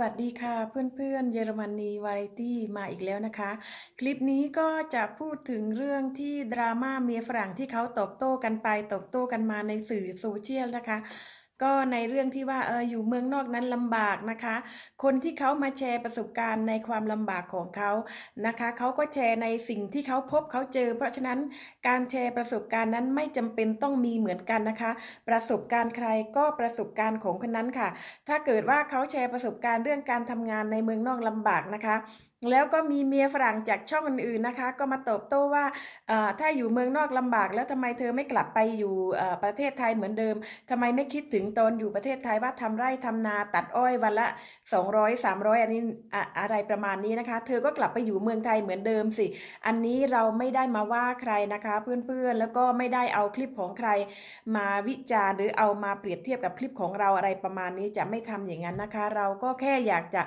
วัสดีค่ะเพื่อนๆเยอรมนีวาไรตี้มาอีกแล้วนะคะ คลิปนี้ก็จะพูดถึงเรื่องที่ดราม่าเมียฝรั่งที่เขาตอบโต้กันไปตอบโต้กันมาในสื่อโซเชียลนะคะ ก็ในเรื่องที่ว่าเอออยู่เมืองนอกนั้นลำบากนะคะ คนที่เขามาแชร์ประสบการณ์ในความลำบากของเขานะคะเขาก็แชร์ในสิ่งที่เขาพบเขาเจอ เพราะฉะนั้นการแชร์ประสบการณ์นั้นไม่จำเป็นต้องมีเหมือนกันนะคะ ประสบการณ์ใครก็ประสบการณ์ของคนนั้นค่ะ ถ้าเกิดว่าเขาแชร์ประสบการณ์เรื่องการทำงานในเมืองนอกลำบากนะคะแล้วก็มีเมียฝรั่งจากช่องอื่นๆนะคะ ก็มาตอบโต้ว่าถ้าอยู่เมืองนอกลำบากแล้วทำไมเธอไม่กลับไปอยู่ประเทศไทยเหมือนเดิมทำไมไม่คิดถึงตอนอยู่ประเทศไทยว่าทำไร่ทำนาตัดอ้อยวันละ 200 300 อันนี้อะอะไรประมาณนี้นะคะ เธอก็กลับไปอยู่เมืองไทยเหมือนเดิมสิ อันนี้เราไม่ได้มาว่าใครนะคะ เพื่อนๆแล้วก็ไม่ได้เอาคลิปของใคร มาวิจารณ์หรือเอามาเปรียบเทียบกับคลิปของเราอะไรประมาณนี้จะไม่ทำอย่างนั้นนะคะ เราก็แค่อยากจะ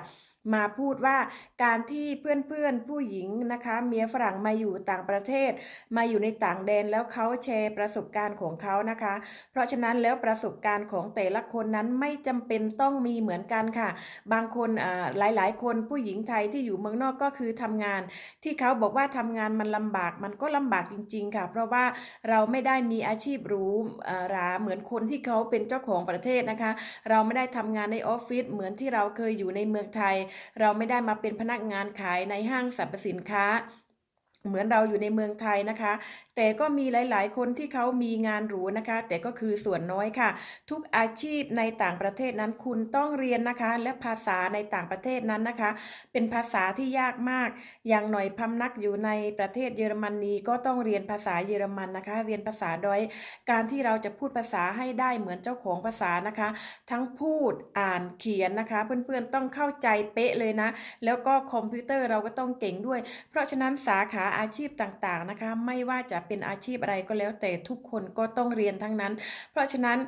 มาพูดว่าการที่เพื่อนๆผู้หญิงนะคะ เมียฝรั่งมาอยู่ต่างประเทศ มาอยู่ในต่างแดนแล้วเขาแชร์ประสบการณ์ของเขานะคะ เพราะฉะนั้นแล้วประสบการณ์ของแต่ละคนนั้นไม่จำเป็นต้องมีเหมือนกันค่ะ บางคนอ่าหลายๆ คนผู้หญิงไทยที่อยู่เมืองนอกก็คือทำงาน ที่เขาบอกว่าทำงานมันลำบากมันก็ลำบากจริง ๆ ค่ะ เพราะว่าเราไม่ได้มีอาชีพรูเอ่อหราเหมือนคนที่เขาเป็นเจ้าของประเทศนะคะ เราไม่ได้ทำงานในออฟฟิศเหมือนที่เราเคยอยู่ในเมืองไทยเราไม่ได้มาเป็นพนักงานขายในห้างสรรพสินค้า เหมือนเราอยู่ในเมืองไทยนะคะ แต่ก็มีหลาย ๆ คนที่เขามีงานหรูนะคะ แต่ก็คือส่วนน้อยค่ะ ทุกอาชีพในต่างประเทศนั้นคุณต้องเรียนนะคะ และภาษาในต่างประเทศนั้นนะคะ เป็นภาษาที่ยากมาก อย่างหน่อยพำนักอยู่ในประเทศเยอรมนีก็ต้องเรียนภาษาเยอรมันนะคะ เรียนภาษาดอยการที่เราจะพูดภาษาให้ได้เหมือนเจ้าของภาษานะคะ ทั้งพูดอ่านเขียนนะคะ เพื่อน ๆ ต้องเข้าใจเป๊ะเลยนะ แล้วก็คอมพิวเตอร์เราก็ต้องเก่งด้วย เพราะฉะนั้นสาขาอาชีพต่างๆนะคะ ไม่ว่าจะเป็นอาชีพอะไรก็แล้วแต่ทุกคนก็ต้องเรียนทั้งนั้น เพราะฉะนั้น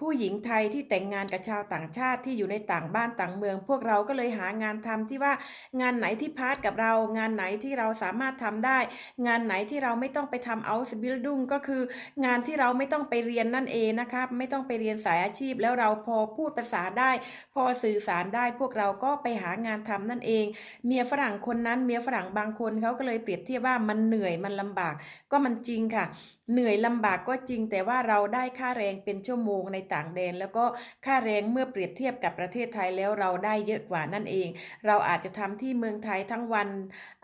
ผู้หญิงไทยที่แต่งงานกับชาวต่างชาติที่อยู่ในต่างบ้านต่างเมือง พวกเราก็เลยหางานทำที่ว่างานไหนที่พาร์ทกับเรา งานไหนที่เราสามารถทำได้ งานไหนที่เราไม่ต้องไปทำเอาสบิลดุงก็คือ งานที่เราไม่ต้องไปเรียนนั่นเองนะครับไม่ต้องไปเรียนสายอาชีพ แล้วเราพอพูดภาษาได้ พอสื่อสารได้ พวกเราก็ไปหางานทำนั่นเอง เมียฝรั่งคนนั้นเมียฝรั่งบางคนเขาก็เลยเปรียบเทียบว่ามันเหนื่อยมันลำบากก็มันจริงค่ะ เหนื่อยลำบากก็จริง แต่ว่าเราได้ค่าแรงเป็นชั่วโมงในต่างแดน แล้วก็ค่าแรงเมื่อเปรียบเทียบกับประเทศไทยแล้วเราได้เยอะกว่านั่นเอง เราอาจจะทำที่เมืองไทยทั้งวัน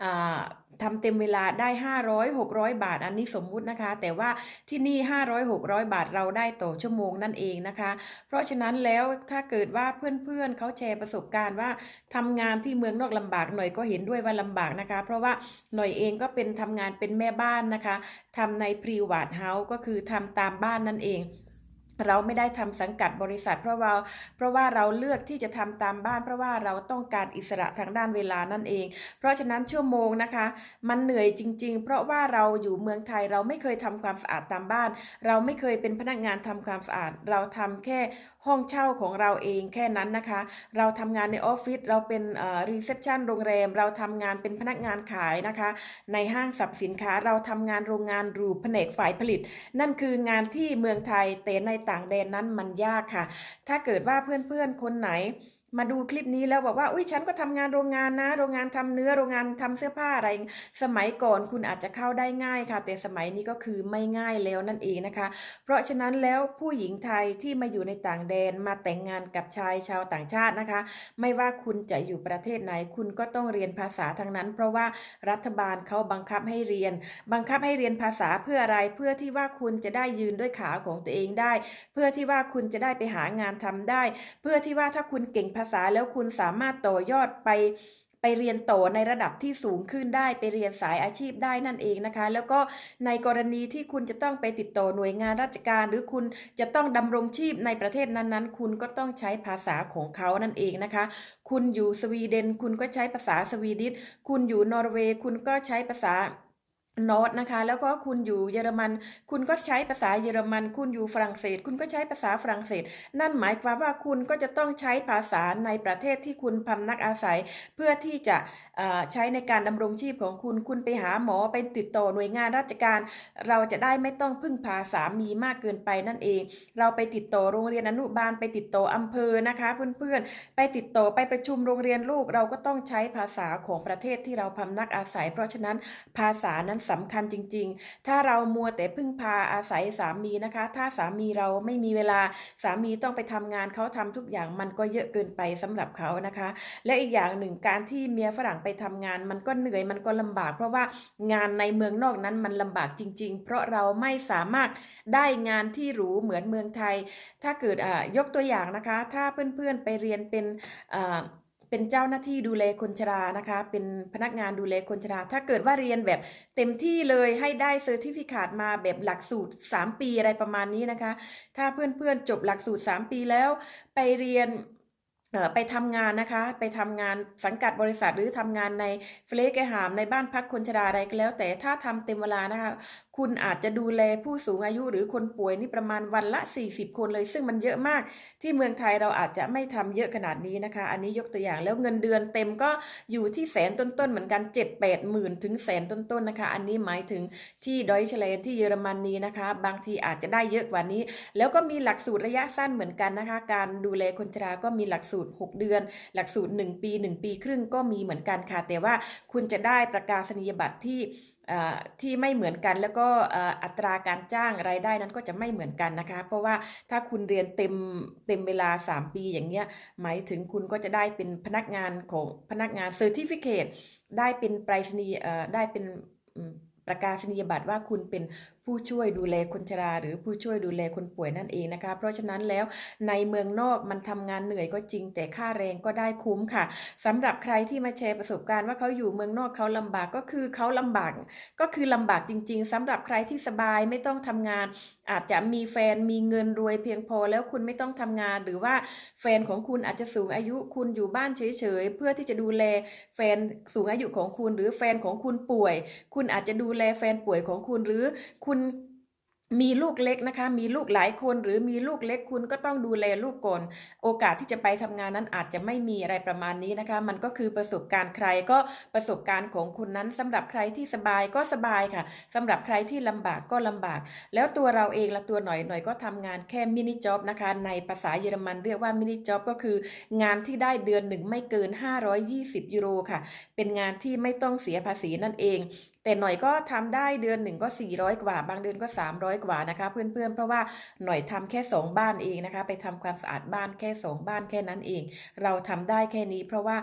อ่า ทำเต็มเวลาได้ 500 600 บาท อันนี้สมมุตินะคะ แต่ว่าที่นี่ 500 600 บาทเราได้ต่อชั่วโมงนั่นเองนะคะ เพราะฉะนั้นแล้วถ้าเกิดว่าเพื่อนๆเขาแชร์ประสบการณ์ว่าทำงานที่เมืองนอกลำบากหน่อยก็เห็นด้วยว่าลำบากนะคะ เพราะว่าหน่อยเองก็เป็นทำงานเป็นแม่บ้านนะคะทำในพรีวาดเฮาส์ก็คือทำตามบ้านนั่นเอง เราไม่ได้ทำสังกัดบริษัท เพราะว่าเพราะว่าเราเลือกที่จะทำตามบ้าน เพราะว่าเราต้องการอิสระทางด้านเวลานั่นเอง เพราะฉะนั้นชั่วโมงนะคะ มันเหนื่อยจริง ๆ เพราะว่าเราอยู่เมืองไทยเราไม่เคยทำความสะอาดตามบ้าน เราไม่เคยเป็นพนักงานทำความสะอาด เราทำแค่ห้องเช่าของเราเองแค่นั้นนะคะ เราทำงานในออฟฟิศเราเป็นรีเซพชันโรงแรม เราทำงานเป็นพนักงานขายนะคะ ในห้างสรรพสินค้าเราทำงานโรงงานรูแผนกฝ่ายผลิต นั่นคืองานที่เมืองไทยแต่ในต่างแดนนั้นมันยากค่ะ ถ้าเกิดว่าเพื่อนๆคนไหน มาดูคลิปนี้แล้วบอกว่า อุ้ยฉันก็ทำงานโรงงานนะ โรงงานทำเนื้อ โรงงานทำเสื้อผ้าอะไร สมัยก่อนคุณอาจจะเข้าได้ง่ายค่ะ แต่สมัยนี้ก็คือไม่ง่ายแล้วนั่นเองนะคะ เพราะฉะนั้นแล้วผู้หญิงไทยที่มาอยู่ในต่างแดนมาแต่งงานกับชายชาวต่างชาตินะคะ ไม่ว่าคุณจะอยู่ประเทศไหน คุณก็ต้องเรียนภาษาทั้งนั้น เพราะว่ารัฐบาลเขาบังคับให้เรียน บังคับให้เรียนภาษาเพื่ออะไร เพื่อที่ว่าคุณจะได้ยืนด้วยขาของตัวเองได้ เพื่อที่ว่าคุณจะได้ไปหางานทำได้ เพื่อที่ว่าถ้าคุณเก่งภาษาแล้วคุณสามารถต่อยอดไปไปเรียนต่อในระดับที่สูงขึ้นได้ไปเรียนสายอาชีพได้นั่นเองนะคะ แล้วก็ในกรณีที่คุณจะต้องไปติดต่อหน่วยงานราชการ หรือคุณจะต้องดำรงชีพในประเทศนั้นๆ คุณก็ต้องใช้ภาษาของเขานั่นเองนะคะ คุณอยู่สวีเดน คุณก็ใช้ภาษาสวีดิชคุณอยู่นอร์เวย์ คุณก็ใช้ภาษา โน้ตนะคะแล้วก็คุณอยู่เยอรมัน คุณก็ใช้ภาษาเยอรมัน คุณอยู่ฝรั่งเศส คุณก็ใช้ภาษาฝรั่งเศส นั่นหมายความว่าคุณก็จะต้องใช้ภาษาในประเทศที่คุณพำนักอาศัย เพื่อที่จะใช้ในการดำรงชีพของคุณ คุณไปหาหมอไปติดต่อหน่วยงานราชการ เราจะได้ไม่ต้องพึ่งพาสามีมากเกินไปนั่นเอง เราไปติดต่อโรงเรียนอนุบาลไปติดต่ออำเภอนะคะเพื่อนๆไปติดต่อไปประชุมโรงเรียนลูก เราก็ต้องใช้ภาษาของประเทศที่เราพำนักอาศัย เพราะฉะนั้นภาษานั้นสำคัญจริง ๆ ถ้าเรามัวแต่พึ่งพาอาศัยสามีนะคะ ถ้าสามีเราไม่มีเวลาสามีต้องไปทำงานเขาทำทุกอย่างมันก็เยอะเกินไปสำหรับเขานะคะ และอีกอย่างหนึ่งการที่เมียฝรั่งไปทำงาน มันก็เหนื่อยมันก็ลำบาก เพราะว่างานในเมืองนอกนั้นมันลำบากจริง ๆ เพราะเราไม่สามารถได้งานที่หรูเหมือนเมืองไทย ถ้าเกิดอ่ายกตัวอย่างนะคะ ถ้าเพื่อนๆไปเรียนเป็นอ เป็นเจ้าหน้าที่ดูแลคนชรานะคะ เป็นพนักงานดูแลคนชรา ถ้าเกิดว่าเรียนแบบเต็มที่เลยให้ได้เซอร์ติฟิเคตมาแบบหลักสูตร 3 ปีอะไรประมาณนี้นะคะ ถ้าเพื่อนๆจบหลักสูตร 3 ปีแล้ว ไปเรียนไปทำงานนะคะ ไปทำงานสังกัดบริษัทหรือทำงานในเฟลกไอหามในบ้านพักคนชราอะไรก็แล้ว แต่ถ้าทำเต็มเวลานะคะ คุณอาจจะดูแลผู้สูงอายุหรือคนป่วยนี่ประมาณวันละ 40 คนเลย ซึ่งมันเยอะมาก ที่เมืองไทยเราอาจจะไม่ทำเยอะขนาดนี้นะคะ อันนี้ยกตัวอย่างแล้วเงินเดือนเต็มก็อยู่ที่แสนต้นๆเหมือนกัน 7 8หมื่นถึงแสนต้นๆนะคะ อันนี้หมายถึงที่ดอยเชลนที่เยอรมนีนะคะ บางทีอาจจะได้เยอะกว่านี้ แล้วก็มีหลักสูตรระยะสั้นเหมือนกันนะคะ การดูแลคนชราก็มีหลักสูตร 6 เดือน หลักสูตร 1 ปี 1 ปีครึ่งก็มีเหมือนกันค่ะ แต่ว่าคุณจะได้ประกาศนียบัตรที่ ที่ไม่เหมือนกันแล้วก็อัตราการจ้างรายได้นั้นก็จะไม่เหมือนกันนะคะ เพราะว่าถ้าคุณเรียนเต็มเต็มเวลา 3 ปีอย่างเงี้ยหมายถึงคุณก็จะได้เป็นพนักงานของพนักงานเซอร์ติฟิเคตได้เป็นไปรษณีย์เอ่อได้เป็นประกาศนียบัตรว่าคุณเป็นผู้ช่วยดูแลคนชรา หรือผู้ช่วยดูแลคนป่วยนั่นเองนะคะ เพราะฉะนั้นแล้วในเมืองนอกมันทำงานเหนื่อยก็จริง แต่ค่าแรงก็ได้คุ้มค่ะสำหรับใครที่มาแชร์ประสบการณ์ว่าเขาอยู่เมืองนอกเขาลำบากก็คือเขาลำบากก็คือลำบากจริง ๆสำหรับใครที่สบายไม่ต้องทำงาน อาจจะมีแฟนมีเงินรวยเพียงพอแล้วคุณไม่ต้องทำงาน หรือว่าแฟนของคุณอาจจะสูงอายุคุณอยู่บ้านเฉยๆเพื่อที่จะดูแลแฟนสูงอายุของคุณ หรือแฟนของคุณป่วย คุณอาจจะดูแลแฟนป่วยของคุณหรือคุณุณมีลูกเล็กนะคะ มีลูกหลายคนหรือมีลูกเล็กคุณก็ต้องดูแลลูกก่อนโอกาสที่จะไปทำงานนั้นอาจจะไม่มีอะไรประมาณนี้นะคะ มันก็คือประสบการณ์ใครก็ประสบการณ์ของคุณนั้นสำหรับใครที่สบายก็สบายค่ะสำหรับใครที่ลำบากก็ลำบาก แล้วตัวเราเองละตัวหน่อยหน่อยก็ทำงานแค่มินิจ็อบนะคะ ในภาษาเยอรมันเรียกว่ามินิจ็อบก็คือ งานที่ได้เดือนหนึ่งไม่เกิน 520 ยูโรค่ะ เป็นงานที่ไม่ต้องเสียภาษีนั่นเอง แต่หน่อยก็ทำได้เดือนหนึ่งก็ 400 กว่า บางเดือนก็ 300 กว่านะคะ เพื่อนๆ เพราะว่าหน่อยทำแค่ 2 บ้านเองนะคะ ไปทำความสะอาดบ้านแค่ 2 บ้านแค่นั้นเอง เราทำได้แค่นี้ เพราะว่า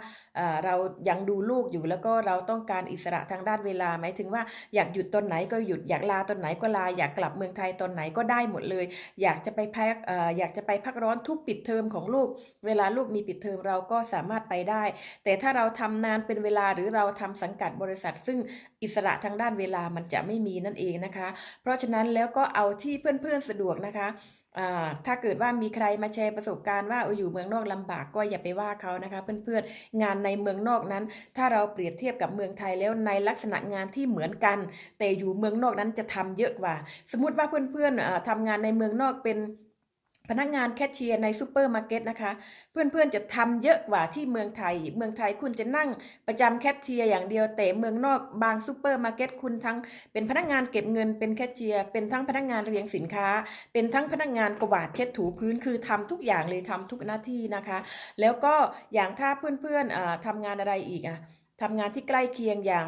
เรายังดูลูกอยู่แล้วก็เราต้องการอิสระทางด้านเวลาหมายถึงว่าอยากหยุดตอนไหนก็หยุดอยากลาตอนไหนก็ลาอยากกลับเมืองไทยตอนไหนก็ได้หมดเลย อยากจะไปพักอออยากจะไปพักร้อนทุกปิดเทอมของลูก เวลาลูกมีปิดเทอมเราก็สามารถไปได้ แต่ถ้าเราทำนานเป็นเวลาหรือเราทำสังกัดบริษัท ซึ่งอิสระทางด้านเวลามันจะไม่มีนั่นเองนะคะ เพราะฉะนั้นแล้วก็เอาที่เพื่อนๆสะดวกนะคะถ้าเกิดว่ามีใครมาแชร์ประสบการณ์ว่าอยู่เมืองนอกลำบากก็อย่าไปว่าเขานะคะเพื่อนๆงานในเมืองนอกนั้น ถ้าเราเปรียบเทียบกับเมืองไทยแล้วในลักษณะงานที่เหมือนกัน แต่อยู่เมืองนอกนั้นจะทำเยอะกว่า สมมติว่าเพื่อนๆอ่าทำงานในเมืองนอกเป็น พนักงานแคชเชียร์ในซูเปอร์มาร์เก็ตนะคะ เพื่อนๆจะทำเยอะกว่าที่เมืองไทย เมืองไทยคุณจะนั่งประจำแคชเชียร์อย่างเดียวแต่เมืองนอกบางซูเปอร์มาร์เก็ตคุณทั้งเป็นพนักงานเก็บเงินเป็นแคชเชียร์เป็นทั้งพนักงานเรียงสินค้า เป็นทั้งพนักงานกวาดเช็ดถูพื้นคือทำทุกอย่างเลยทำทุกหน้าที่นะคะ แล้วก็อย่างถ้าเพื่อนๆอ่าทำงานอะไรอีกอะ ทำงานที่ใกล้เคียงอย่าง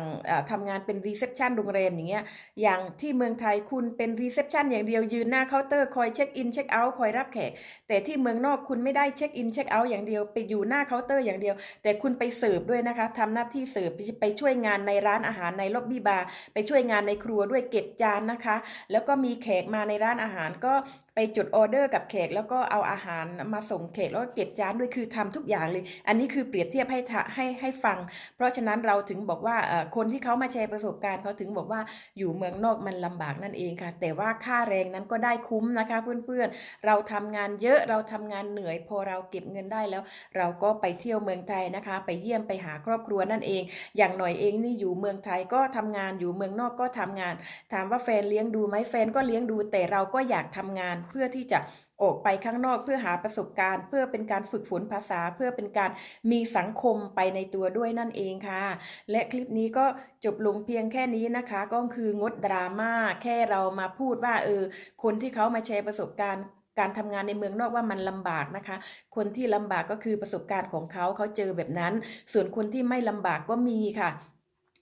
ทำงานเป็นรีเซพชันโรงแรมอย่างเงี้ยอย่างที่เมืองไทยคุณเป็นรีเซพชันอย่างเดียวยืนหน้าเคาน์เตอร์คอยเช็คอินเช็คเอาท์คอยรับแขกแต่ที่เมืองนอกคุณไม่ได้เช็คอินเช็คเอาท์อย่างเดียวไปอยู่หน้าเคาน์เตอร์อย่างเดียว แต่คุณไปเสิร์ฟด้วยนะคะทำหน้าที่เสิร์ฟไปช่วยงานในร้านอาหารในล็อบบี้บาร์ไปช่วยงานในครัวด้วยเก็บจานนะคะ แล้วก็มีแขกมาในร้านอาหารก็ ไปจดออเดอร์กับแขก แล้วก็เอาอาหารมาส่งแขกแล้วก็เก็บจานด้วยคือทำทุกอย่างเลย อันนี้คือเปรียบเทียบให้ให้ให้ฟัง เพราะฉะนั้นเราถึงบอกว่าคนที่เขามาแชร์ประสบการณ์เขาถึงบอกว่าอยู่เมืองนอกมันลำบากนั่นเองค่ะ แต่ว่าค่าแรงนั้นก็ได้คุ้มนะคะเพื่อนๆ เราทำงานเยอะเราทำงานเหนื่อย พอเราเก็บเงินได้แล้ว เราก็ไปเที่ยวเมืองไทยนะคะ ไปเยี่ยมไปหาครอบครัวนั่นเอง อย่างหน่อยเองนี่อยู่เมืองไทยก็ทำงานอยู่เมืองนอกก็ทำงาน ถามว่าแฟนเลี้ยงดูไหมแฟนก็เลี้ยงดูแต่เราก็อยากทำงานเพื่อที่จะออกไปข้างนอกเพื่อหาประสบการณ์ เพื่อเป็นการฝึกฝนภาษา เพื่อเป็นการมีสังคมไปในตัวด้วยนั่นเองค่ะ และคลิปนี้ก็จบลงเพียงแค่นี้นะคะ ก็คืองดดราม่าแค่เรามาพูดว่าเออคนที่เขามาแชร์ประสบการณ์การทำงานในเมืองนอกว่ามันลำบากนะคะ คนที่ลำบากก็คือประสบการณ์ของเขาเขาเจอแบบนั้น ส่วนคนที่ไม่ลำบากก็มีค่ะ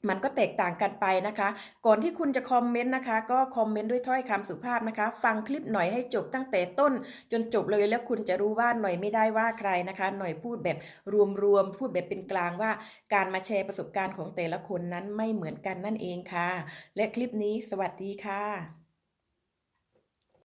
มันก็แตกต่างกันไปนะคะ ก่อนที่คุณจะคอมเมนต์นะคะ ก็คอมเมนต์ด้วยถ้อยคำสุภาพนะคะ ฟังคลิปหน่อยให้จบตั้งแต่ต้น จนจบเลยแล้วคุณจะรู้ว่าหน่อยไม่ได้ว่าใครนะคะ หน่อยพูดแบบรวมๆพูดแบบเป็นกลางว่า การมาแชร์ประสบการณ์ของแต่ละคนนั้นไม่เหมือนกันนั่นเองค่ะ และคลิปนี้สวัสดีค่ะ